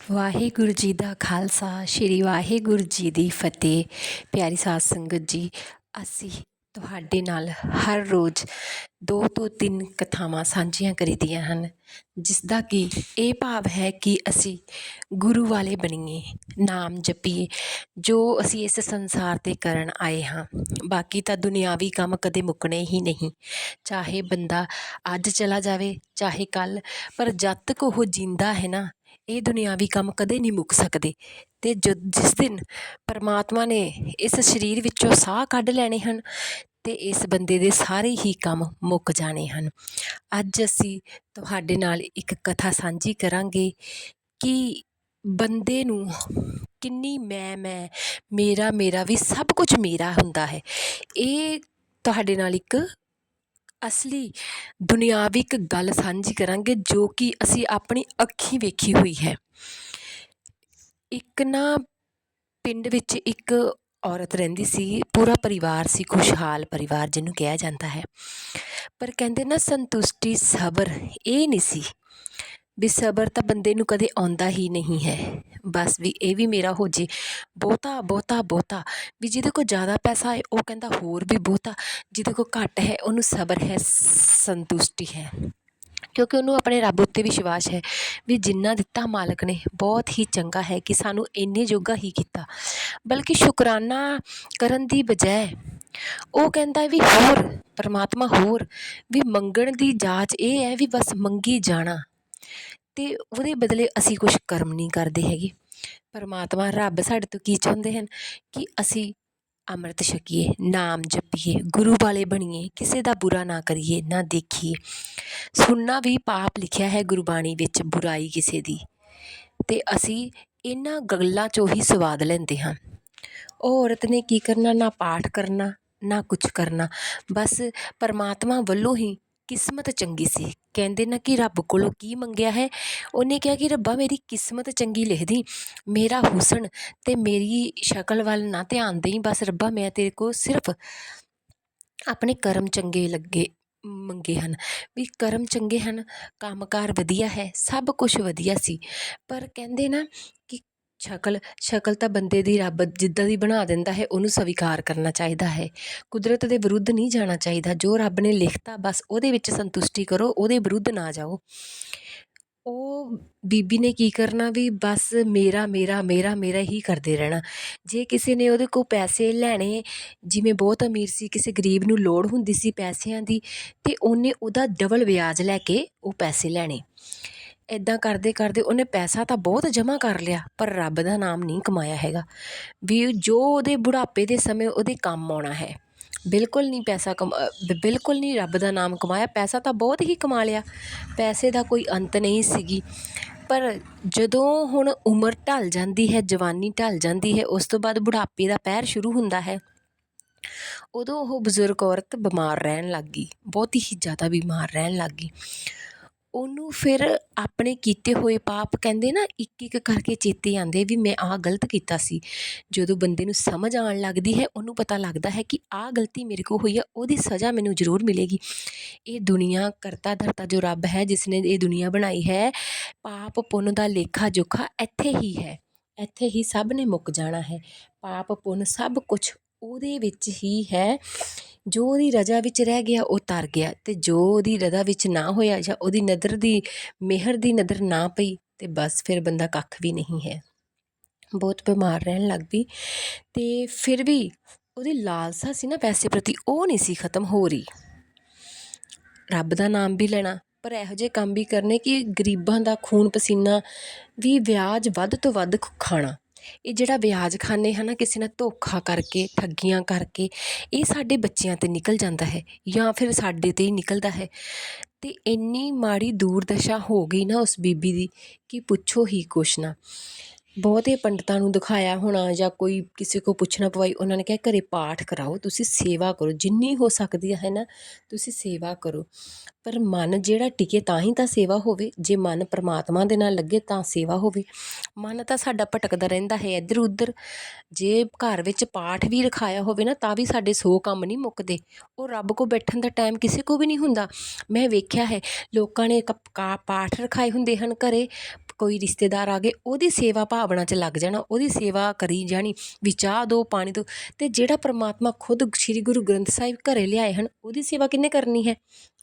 ਵਾਹਿਗੁਰੂ ਜੀ ਦਾ ਖਾਲਸਾ, ਸ੍ਰੀ ਵਾਹਿਗੁਰੂ ਜੀ ਦੀ ਫਤਿਹ। ਪਿਆਰੀ ਸਾਧ ਸੰਗਤ ਜੀ, ਅਸੀਂ ਤੁਹਾਡੇ ਨਾਲ ਹਰ ਰੋਜ਼ ਦੋ ਤੋਂ ਤਿੰਨ ਕਥਾਵਾਂ ਸਾਂਝੀਆਂ ਕਰੀਦੀਆਂ ਹਨ ਜਿਸ ਦਾ ਕਿ ਇਹ ਭਾਵ ਹੈ ਕਿ ਅਸੀਂ ਗੁਰੂ ਵਾਲੇ ਬਣੀਏ, ਨਾਮ ਜਪੀਏ, ਜੋ ਅਸੀਂ ਇਸ ਸੰਸਾਰ ਤੇ ਕਰਨ ਆਏ ਹਾਂ। ਬਾਕੀ ਤਾਂ ਦੁਨਿਆਵੀ ਕੰਮ ਕਦੇ ਮੁੱਕਣੇ ਹੀ ਨਹੀਂ। ਚਾਹੇ ਬੰਦਾ ਅੱਜ ਚਲਾ ਜਾਵੇ, ਚਾਹੇ ਕੱਲ ਪਰ ਜਦ ਤੱਕ ਉਹ ਜਿੰਦਾ ਹੈ ਨਾ ਇਹ ਦੁਨਿਆਵੀ ਕੰਮ ਕਦੇ ਨਹੀਂ ਮੁੱਕ ਸਕਦੇ। ਤੇ ਜੋ ਜਿਸ ਦਿਨ ਪਰਮਾਤਮਾ ਨੇ ਇਸ ਸਰੀਰ ਵਿੱਚੋਂ ਸਾਹ ਕੱਢ ਲੈਣੇ ਹਨ, ਤੇ ਇਸ ਬੰਦੇ ਦੇ ਸਾਰੇ ਹੀ ਕੰਮ ਮੁੱਕ ਜਾਣੇ ਹਨ। ਅੱਜ ਅਸੀਂ ਤੁਹਾਡੇ ਨਾਲ ਇੱਕ ਕਥਾ ਸਾਂਝੀ ਕਰਾਂਗੇ ਕਿ ਬੰਦੇ ਨੂੰ ਕਿੰਨੀ ਮੈਂ ਮੈਂ, ਮੇਰਾ ਮੇਰਾ ਵੀ ਸਭ ਕੁਝ ਮੇਰਾ ਹੁੰਦਾ ਹੈ। ਇਹ ਤੁਹਾਡੇ ਨਾਲ ਇੱਕ ਅਸਲੀ ਦੁਨਿਆਵੀ ਇੱਕ ਗੱਲ ਸਾਂਝੀ ਕਰਾਂਗੇ ਜੋ ਕਿ ਅਸੀਂ ਆਪਣੀ ਅੱਖੀਂ ਵੇਖੀ ਹੋਈ ਹੈ। ਇੱਕ ਨਾ ਪਿੰਡ ਵਿੱਚ ਇੱਕ ਔਰਤ ਰਹਿੰਦੀ ਸੀ, ਪੂਰਾ ਪਰਿਵਾਰ ਸੀ, ਖੁਸ਼ਹਾਲ ਪਰਿਵਾਰ ਜਿਹਨੂੰ ਕਿਹਾ ਜਾਂਦਾ ਹੈ। ਪਰ ਕਹਿੰਦੇ ਨਾ ਸੰਤੁਸ਼ਟੀ ਸਬਰ ਇਹ ਨਹੀਂ ਸੀ। ਵੀ ਸਬਰ ਤਾਂ ਬੰਦੇ ਨੂੰ ਕਦੇ ਆਉਂਦਾ ਹੀ ਨਹੀਂ ਹੈ। ਬਸ ਵੀ ਇਹ ਵੀ ਮੇਰਾ ਹੋ ਜੇ। ਬਹੁਤਾ ਬਹੁਤਾ ਬਹੁਤਾ। ਵੀ ਜਿਹਦੇ ਕੋਲ ਜ਼ਿਆਦਾ ਪੈਸਾ ਹੈ, ਉਹ ਕਹਿੰਦਾ ਹੋਰ ਵੀ ਬਹੁਤਾ। ਜਿਹਦੇ ਕੋਲ ਘੱਟ ਹੈ, ਉਹਨੂੰ ਸਬਰ ਹੈ, ਸੰਤੁਸ਼ਟੀ ਹੈ। ਕਿਉਂਕਿ ਉਹਨੂੰ ਆਪਣੇ ਰੱਬ ਉੱਤੇ ਵਿਸ਼ਵਾਸ ਹੈ ਵੀ ਜਿੰਨਾ ਦਿੱਤਾ ਮਾਲਕ ਨੇ, ਬਹੁਤ ਹੀ ਚੰਗਾ ਹੈ ਕਿ ਸਾਨੂੰ ਇੰਨੇ ਜੋਗਾ ਹੀ ਕੀਤਾ। ਬਲਕਿ ਸ਼ੁਕਰਾਨਾ ਕਰਨ ਦੀ ਬਜਾਏ ਉਹ ਕਹਿੰਦਾ ਵੀ ਹੋਰ, ਪਰਮਾਤਮਾ ਹੋਰ, ਵੀ ਮੰਗਣ ਦੀ ਜਾਚ ਇਹ ਹੈ ਵੀ ਬਸ ਮੰਗੀ ਜਾਣਾ। ਅਤੇ ਉਹਦੇ ਬਦਲੇ ਅਸੀਂ ਕੁਛ ਕਰਮ ਨਹੀਂ ਕਰਦੇ ਹੈਗੇ। ਪਰਮਾਤਮਾ, ਰੱਬ ਸਾਡੇ ਤੋਂ ਕੀ ਚਾਹੁੰਦੇ ਹਨ? ਕਿ ਅਸੀਂ ਅੰਮ੍ਰਿਤ ਛਕੀਏ, ਨਾਮ ਜਪੀਏ, ਗੁਰੂ ਵਾਲੇ ਬਣੀਏ, ਕਿਸੇ ਦਾ ਬੁਰਾ ਨਾ ਕਰੀਏ, ਨਾ ਦੇਖੀਏ। ਸੁਣਨਾ ਵੀ ਪਾਪ ਲਿਖਿਆ ਹੈ ਗੁਰਬਾਣੀ ਵਿੱਚ, ਬੁਰਾਈ ਕਿਸੇ ਦੀ। ਤੇ ਅਸੀਂ ਇਹਨਾਂ ਗੱਲਾਂ 'ਚੋਂ ਹੀ ਸਵਾਦ ਲੈਂਦੇ ਹਾਂ। ਉਹ ਔਰਤ ਨੇ ਕੀ ਕਰਨਾ? ਨਾ ਪਾਠ ਕਰਨਾ, ਨਾ ਕੁਝ ਕਰਨਾ। ਬਸ ਪਰਮਾਤਮਾ ਵੱਲੋਂ ਹੀ ਕਿਸਮਤ ਚੰਗੀ ਸੀ। ਕਹਿੰਦੇ ਨਾ ਕਿ ਰੱਬ ਕੋਲੋਂ ਕੀ ਮੰਗਿਆ ਹੈ? ਉਹਨੇ ਕਿਹਾ ਕਿ ਰੱਬਾ, ਮੇਰੀ ਕਿਸਮਤ ਚੰਗੀ ਲਿਖ ਦੀ, ਮੇਰਾ ਹੁਸਨ ਅਤੇ ਮੇਰੀ ਸ਼ਕਲ ਵੱਲ ਨਾ ਧਿਆਨ ਦੇਈ। ਬਸ ਰੱਬਾ, ਮੈਂ ਤੇਰੇ ਕੋਲ ਸਿਰਫ ਆਪਣੇ ਕਰਮ ਚੰਗੇ ਲੱਗੇ, ਮੰਗੇ ਹਨ। ਵੀ ਕਰਮ ਚੰਗੇ ਹਨ, ਕੰਮਕਾਰ ਵਧੀਆ ਹੈ, ਸਭ ਕੁਝ ਵਧੀਆ ਸੀ। ਪਰ ਕਹਿੰਦੇ ਨਾ ਕਿ ਸ਼ਕਲ ਸ਼ਕਲ ਤਾਂ ਬੰਦੇ ਦੀ ਰੱਬ ਜਿੱਦਾਂ ਦੀ ਬਣਾ ਦਿੰਦਾ ਹੈ, ਉਹਨੂੰ ਸਵੀਕਾਰ ਕਰਨਾ ਚਾਹੀਦਾ ਹੈ। ਕੁਦਰਤ ਦੇ ਵਿਰੁੱਧ ਨਹੀਂ ਜਾਣਾ ਚਾਹੀਦਾ। ਜੋ ਰੱਬ ਨੇ ਲਿਖਤਾ, ਬਸ ਉਹਦੇ ਵਿੱਚ ਸੰਤੁਸ਼ਟੀ ਕਰੋ, ਉਹਦੇ ਵਿਰੁੱਧ ਨਾ ਜਾਓ। ਉਹ ਬੀਬੀ ਨੇ ਕੀ ਕਰਨਾ ਵੀ ਬਸ ਮੇਰਾ ਮੇਰਾ ਮੇਰਾ ਮੇਰਾ ਹੀ ਕਰਦੇ ਰਹਿਣਾ। ਜੇ ਕਿਸੇ ਨੇ ਉਹਦੇ ਕੋਲ ਪੈਸੇ ਲੈਣੇ, ਜਿਵੇਂ ਬਹੁਤ ਅਮੀਰ ਸੀ, ਕਿਸੇ ਗਰੀਬ ਨੂੰ ਲੋੜ ਹੁੰਦੀ ਸੀ ਪੈਸਿਆਂ ਦੀ, ਤੇ ਉਹਨੇ ਉਹਦਾ ਡਬਲ ਵਿਆਜ ਲੈ ਕੇ ਉਹ ਪੈਸੇ ਲੈਣੇ। ਇੱਦਾਂ ਕਰਦੇ ਕਰਦੇ ਉਹਨੇ ਪੈਸਾ ਤਾਂ ਬਹੁਤ ਜਮ੍ਹਾਂ ਕਰ ਲਿਆ, ਪਰ ਰੱਬ ਦਾ ਨਾਮ ਨਹੀਂ ਕਮਾਇਆ ਹੈਗਾ। ਵੀ ਜੋ ਉਹਦੇ ਬੁਢਾਪੇ ਦੇ ਸਮੇਂ ਉਹਦੇ ਕੰਮ ਆਉਣਾ ਹੈ, ਬਿਲਕੁਲ ਨਹੀਂ ਪੈਸਾ ਕਮਾ ਬਿਲਕੁਲ ਨਹੀਂ ਰੱਬ ਦਾ ਨਾਮ ਕਮਾਇਆ, ਪੈਸਾ ਤਾਂ ਬਹੁਤ ਹੀ ਕਮਾ ਲਿਆ। ਪੈਸੇ ਦਾ ਕੋਈ ਅੰਤ ਨਹੀਂ ਸੀਗੀ। ਪਰ ਜਦੋਂ ਹੁਣ ਉਮਰ ਢਲ ਜਾਂਦੀ ਹੈ, ਜਵਾਨੀ ਢਲ ਜਾਂਦੀ ਹੈ, ਉਸ ਤੋਂ ਬਾਅਦ ਬੁਢਾਪੇ ਦਾ ਪਹਿਰ ਸ਼ੁਰੂ ਹੁੰਦਾ ਹੈ, ਉਦੋਂ ਉਹ ਬਜ਼ੁਰਗ ਔਰਤ ਬਿਮਾਰ ਰਹਿਣ ਲੱਗ ਗਈ, ਬਹੁਤ ਹੀ ਜ਼ਿਆਦਾ ਬਿਮਾਰ ਰਹਿਣ ਲੱਗ ਗਈ। ਉਹਨੂੰ ਫਿਰ ਆਪਣੇ ਕੀਤੇ ਹੋਏ ਪਾਪ ਕਹਿੰਦੇ ਨਾ ਇੱਕ ਇੱਕ ਕਰਕੇ ਚੇਤੇ ਆਉਂਦੇ ਵੀ ਮੈਂ ਆਹ ਗਲਤ ਕੀਤਾ ਸੀ। ਜਦੋਂ ਬੰਦੇ ਨੂੰ ਸਮਝ ਆਉਣ ਲੱਗਦੀ ਹੈ, ਉਹਨੂੰ ਪਤਾ ਲੱਗਦਾ ਹੈ ਕਿ ਆਹ ਗਲਤੀ ਮੇਰੇ ਕੋਲ ਹੋਈ ਹੈ, ਉਹਦੀ ਸਜ਼ਾ ਮੈਨੂੰ ਜ਼ਰੂਰ ਮਿਲੇਗੀ। ਇਹ ਦੁਨੀਆ ਕਰਤਾ ਧਰਤਾ ਜੋ ਰੱਬ ਹੈ ਜਿਸ ਨੇ ਇਹ ਦੁਨੀਆ ਬਣਾਈ ਹੈ, ਪਾਪ ਪੁੰਨ ਦਾ ਲੇਖਾ ਜੋਖਾ ਇੱਥੇ ਹੀ ਹੈ। ਇੱਥੇ ਹੀ ਸਭ ਨੇ ਮੁੱਕ ਜਾਣਾ ਹੈ। ਪਾਪ ਪੁੰਨ ਸਭ ਕੁਛ ਉਹਦੇ ਵਿੱਚ ਹੀ ਹੈ, ਜੋ ਉਹਦੀ ਰਜਾ ਵਿੱਚ ਰਹਿ ਗਿਆ, ਉਹ ਤਰ ਗਿਆ ਅਤੇ ਜੋ ਉਹਦੀ ਰਜ਼ਾ ਵਿੱਚ ਨਾ ਹੋਇਆ ਜਾਂ ਉਹਦੀ ਨਦਰ ਦੀ, ਮਿਹਰ ਦੀ ਨਦਰ ਨਾ ਪਈ ਅਤੇ ਬਸ ਫਿਰ ਬੰਦਾ ਕੱਖ ਵੀ ਨਹੀਂ ਹੈ। ਬਹੁਤ ਬਿਮਾਰ ਰਹਿਣ ਲੱਗ ਪਈ ਅਤੇ ਫਿਰ ਵੀ ਉਹਦੀ ਲਾਲਸਾ ਸੀ ਨਾ ਪੈਸੇ ਪ੍ਰਤੀ, ਉਹ ਨਹੀਂ ਸੀ ਖਤਮ ਹੋ ਰਹੀ। ਰੱਬ ਦਾ ਨਾਮ ਵੀ ਲੈਣਾ, ਪਰ ਇਹੋ ਜਿਹੇ ਕੰਮ ਵੀ ਕਰਨੇ ਕਿ ਗਰੀਬਾਂ ਦਾ ਖੂਨ ਪਸੀਨਾ ਵੀ ਵਿਆਜ ਵੱਧ ਤੋਂ ਵੱਧ ਖਾਣਾ। ਇਹ ਜਿਹੜਾ ਵਿਆਜ ਖਾਨੇ ਹੈ ਨਾ, ਕਿਸੇ ਨਾਲ ਧੋਖਾ ਕਰਕੇ, ਠੱਗੀਆਂ ਕਰਕੇ, ਇਹ ਸਾਡੇ ਬੱਚਿਆਂ ਤੇ ਨਿਕਲ ਜਾਂਦਾ ਹੈ ਜਾਂ ਫਿਰ ਸਾਡੇ ਤੇ ਹੀ ਨਿਕਲਦਾ ਹੈ। ਅਤੇ ਇੰਨੀ ਮਾੜੀ ਦੂਰਦਸ਼ਾ ਹੋ ਗਈ ਨਾ ਉਸ ਬੀਬੀ ਦੀ ਕਿ ਪੁੱਛੋ ਹੀ ਕੁਛ ਨਾ। ਬਹੁਤੇ ਪੰਡਤਾਂ ਨੂੰ ਦਿਖਾਇਆ ਹੋਣਾ ਜਾਂ ਕੋਈ ਕਿਸੇ ਕੋਲ ਪੁੱਛਣਾ ਪਵਾਈ, ਉਹਨਾਂ ਨੇ ਕਿਹਾ, ਘਰ ਪਾਠ ਕਰਾਓ, ਤੁਸੀਂ ਸੇਵਾ ਕਰੋ, ਜਿੰਨੀ ਹੋ ਸਕਦੀ ਹੈ ਨਾ ਤੁਸੀਂ ਸੇਵਾ ਕਰੋ। ਪਰ ਮਨ ਜਿਹੜਾ ਟਿਕੇ ਤਾਂ ਹੀ ਤਾਂ ਸੇਵਾ ਹੋਵੇ, ਜੇ ਮਨ ਪਰਮਾਤਮਾ ਦੇ ਨਾਲ ਲੱਗੇ ਤਾਂ ਸੇਵਾ ਹੋਵੇ। ਮਨ ਤਾਂ ਸਾਡਾ ਭਟਕਦਾ ਰਹਿੰਦਾ ਹੈ ਇੱਧਰ ਉੱਧਰ ਜੇ ਘਰ ਵਿੱਚ ਪਾਠ ਵੀ ਰਖਾਇਆ ਹੋਵੇ ਨਾ, ਤਾਂ ਵੀ ਸਾਡੇ ਸੌ ਕੰਮ ਨਹੀਂ ਮੁੱਕਦੇ। ਉਹ ਰੱਬ ਕੋ ਬੈਠਣ ਦਾ ਟਾਈਮ ਕਿਸੇ ਕੋ ਵੀ ਨਹੀਂ ਹੁੰਦਾ। ਮੈਂ ਵੇਖਿਆ ਹੈ, ਲੋਕਾਂ ਨੇ ਕਪ- ਕਾ, ਪਾਠ ਰਖਾਏ ਹੁੰਦੇ ਹਨ ਘਰੇ। ਕੋਈ ਰਿਸ਼ਤੇਦਾਰ ਆ ਗਏ, ਉਹਦੀ ਸੇਵਾ ਭਾਵਨਾ 'ਚ ਲੱਗ ਜਾਣਾ, ਉਹਦੀ ਸੇਵਾ ਕਰੀ ਜਾਣੀ, ਵੀ ਚਾਹ ਦਿਓ ਪਾਣੀ ਦਿਓ ਅਤੇ ਜਿਹੜਾ ਪਰਮਾਤਮਾ ਖੁਦ ਸ਼੍ਰੀ ਗੁਰੂ ਗ੍ਰੰਥ ਸਾਹਿਬ ਘਰੇ ਲਿਆਏ ਹਨ, ਉਹਦੀ ਸੇਵਾ ਕਿੰਨੇ ਕਰਨੀ ਹੈ?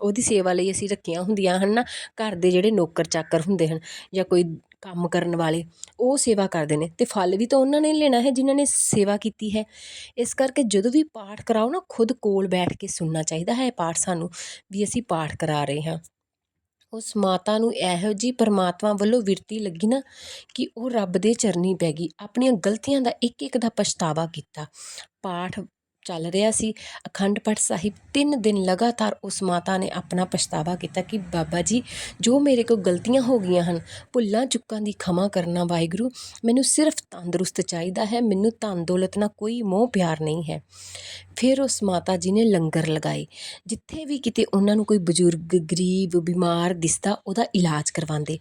ਉਹਦੀ ਸੇਵਾ ਲਈ ਅਸੀਂ ਰੱਖੀਆਂ ਹੁੰਦੀਆਂ ਹਨ ਨਾ, ਘਰ ਦੇ ਜਿਹੜੇ ਨੌਕਰ ਚਾਕਰ ਹੁੰਦੇ ਹਨ, ਜਾਂ ਕੋਈ ਕੰਮ ਕਰਨ ਵਾਲੇ, ਉਹ ਸੇਵਾ ਕਰਦੇ ਨੇ ਅਤੇ ਫਲ ਵੀ ਤਾਂ ਉਹਨਾਂ ਨੇ ਲੈਣਾ ਹੈ, ਜਿਨ੍ਹਾਂ ਨੇ ਸੇਵਾ ਕੀਤੀ ਹੈ। ਇਸ ਕਰਕੇ ਜਦੋਂ ਵੀ ਪਾਠ ਕਰਾਓ ਨਾ, ਖੁਦ ਕੋਲ ਬੈਠ ਕੇ ਸੁਣਨਾ ਚਾਹੀਦਾ ਹੈ ਪਾਠ ਸਾਨੂੰ, ਵੀ ਅਸੀਂ ਪਾਠ ਕਰਾ ਰਹੇ ਹਾਂ। ਉਸ ਮਾਤਾ ਨੂੰ ਇਹੋ ਜਿਹੀ ਪਰਮਾਤਮਾ ਵੱਲੋਂ ਵਿਰਤੀ ਲੱਗੀ ਨਾ ਕਿ ਉਹ ਰੱਬ ਦੇ ਚਰਨੀ ਪੈ ਗਈ, ਆਪਣੀਆਂ ਗਲਤੀਆਂ ਦਾ ਇੱਕ ਇੱਕ ਦਾ ਪਛਤਾਵਾ ਕੀਤਾ। ਪਾਠ ਚੱਲ ਰਿਹਾ ਸੀ। ਅਖੰਡ ਪਾਠ ਸਾਹਿਬ ਤਿੰਨ ਦਿਨ ਲਗਾਤਾਰ ਉਸ ਮਾਤਾ ਨੇ ਆਪਣਾ ਪਛਤਾਵਾ ਕੀਤਾ ਕਿ ਬਾਬਾ ਜੀ, ਜੋ ਮੇਰੇ ਕੋਲ ਗਲਤੀਆਂ ਹੋ ਗਈਆਂ ਹਨ, ਭੁੱਲਾਂ ਚੁੱਕਾਂ ਦੀ ਖਮਾ ਕਰਨਾ ਵਾਹਿਗੁਰੂ, ਮੈਨੂੰ ਸਿਰਫ ਤੰਦਰੁਸਤ ਚਾਹੀਦਾ ਹੈ, ਮੈਨੂੰ ਧਨ ਦੌਲਤ ਨਾਲ ਕੋਈ ਮੋਹ ਪਿਆਰ ਨਹੀਂ ਹੈ। ਫਿਰ ਉਸ ਮਾਤਾ ਜੀ ਨੇ ਲੰਗਰ ਲਗਾਏ। ਜਿੱਥੇ ਵੀ ਕਿਤੇ ਉਹਨਾਂ ਨੂੰ ਕੋਈ ਬਜ਼ੁਰਗ, ਗਰੀਬ, ਬਿਮਾਰ, ਦਿਸਦਾ, ਉਹਦਾ ਇਲਾਜ ਕਰਵਾਉਂਦੇ।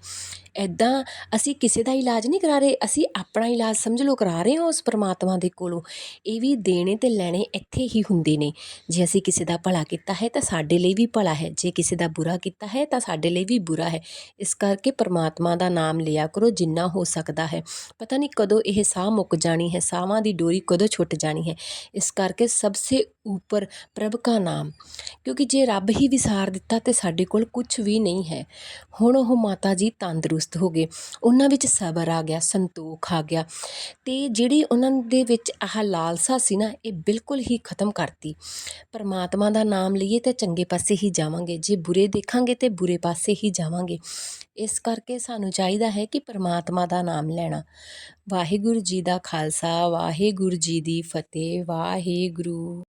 ਐਦਾਂ ਅਸੀਂ ਕਿਸੇ ਦਾ ਇਲਾਜ ਨਹੀਂ ਕਰਾ ਰਹੇ, ਅਸੀਂ ਆਪਣਾ ਇਲਾਜ ਸਮਝ ਲਓ ਕਰਾ ਰਹੇ ਹਾਂ ਉਸ ਪਰਮਾਤਮਾ ਦੇ ਕੋਲੋਂ। ਇਹ ਵੀ ਦੇਣੇ ਤੇ ਲੈਣੇ ਇੱਥੇ ਹੀ ਹੁੰਦੇ ਨੇ। ਜੇ ਅਸੀਂ ਕਿਸੇ ਦਾ ਭਲਾ ਕੀਤਾ ਹੈ ਤਾਂ ਸਾਡੇ ਲਈ ਵੀ ਭਲਾ ਹੈ। ਜੇ ਕਿਸੇ ਦਾ ਬੁਰਾ ਕੀਤਾ ਹੈ ਤਾਂ ਸਾਡੇ ਲਈ ਵੀ ਬੁਰਾ ਹੈ। ਇਸ ਕਰਕੇ ਪਰਮਾਤਮਾ ਦਾ ਨਾਮ ਲਿਆ ਕਰੋ, ਜਿੰਨਾ ਹੋ ਸਕਦਾ ਹੈ। ਪਤਾ ਨਹੀਂ ਕਦੋਂ ਇਹ ਸਾਹ ਮੁੱਕ ਜਾਣੀ ਹੈ ਸਾਹਾਂ ਦੀ ਡੋਰੀ ਕਦੋਂ ਛੁੱਟ ਜਾਣੀ ਹੈ। ਇਸ ਕਰਕੇ ਸਭ ਸੇ ਉੱਪਰ ਪ੍ਰਭ ਕਾ ਨਾਮ। ਕਿਉਂਕਿ ਜੇ ਰੱਬ ਹੀ ਵਿਸਾਰ ਦਿੱਤਾ ਤਾਂ ਸਾਡੇ ਕੋਲ ਕੁਛ ਵੀ ਨਹੀਂ ਹੈ, ਹੁਣ ਉਹ ਮਾਤਾ ਜੀ ਤੰਦਰੁਸਤ ਹੋ ਗਏ। ਉਹਨਾਂ ਵਿੱਚ ਸਬਰ ਆ ਗਿਆ, ਸੰਤੋਖ ਆ ਗਿਆ। ਅਤੇ ਜਿਹੜੀ ਉਹਨਾਂ ਦੇ ਵਿੱਚ ਆਹ ਲਾਲਸਾ ਸੀ ਨਾ, ਇਹ ਬਿਲਕੁਲ ਹੀ ਖਤਮ ਕਰਤੀ। ਪਰਮਾਤਮਾ ਦਾ ਨਾਮ ਲਈਏ ਤਾਂ ਚੰਗੇ ਪਾਸੇ ਹੀ ਜਾਵਾਂਗੇ। ਜੇ ਬੁਰੇ ਦੇਖਾਂਗੇ ਤਾਂ ਬੁਰੇ ਪਾਸੇ ਹੀ ਜਾਵਾਂਗੇ। ਇਸ ਕਰਕੇ ਸਾਨੂੰ ਚਾਹੀਦਾ ਹੈ ਕਿ ਪਰਮਾਤਮਾ ਦਾ ਨਾਮ ਲੈਣਾ। ਵਾਹਿਗੁਰੂ ਜੀ ਦਾ ਖਾਲਸਾ, ਵਾਹਿਗੁਰੂ ਜੀ ਦੀ ਫਤਿਹ, ਵਾਹਿਗੁਰੂ।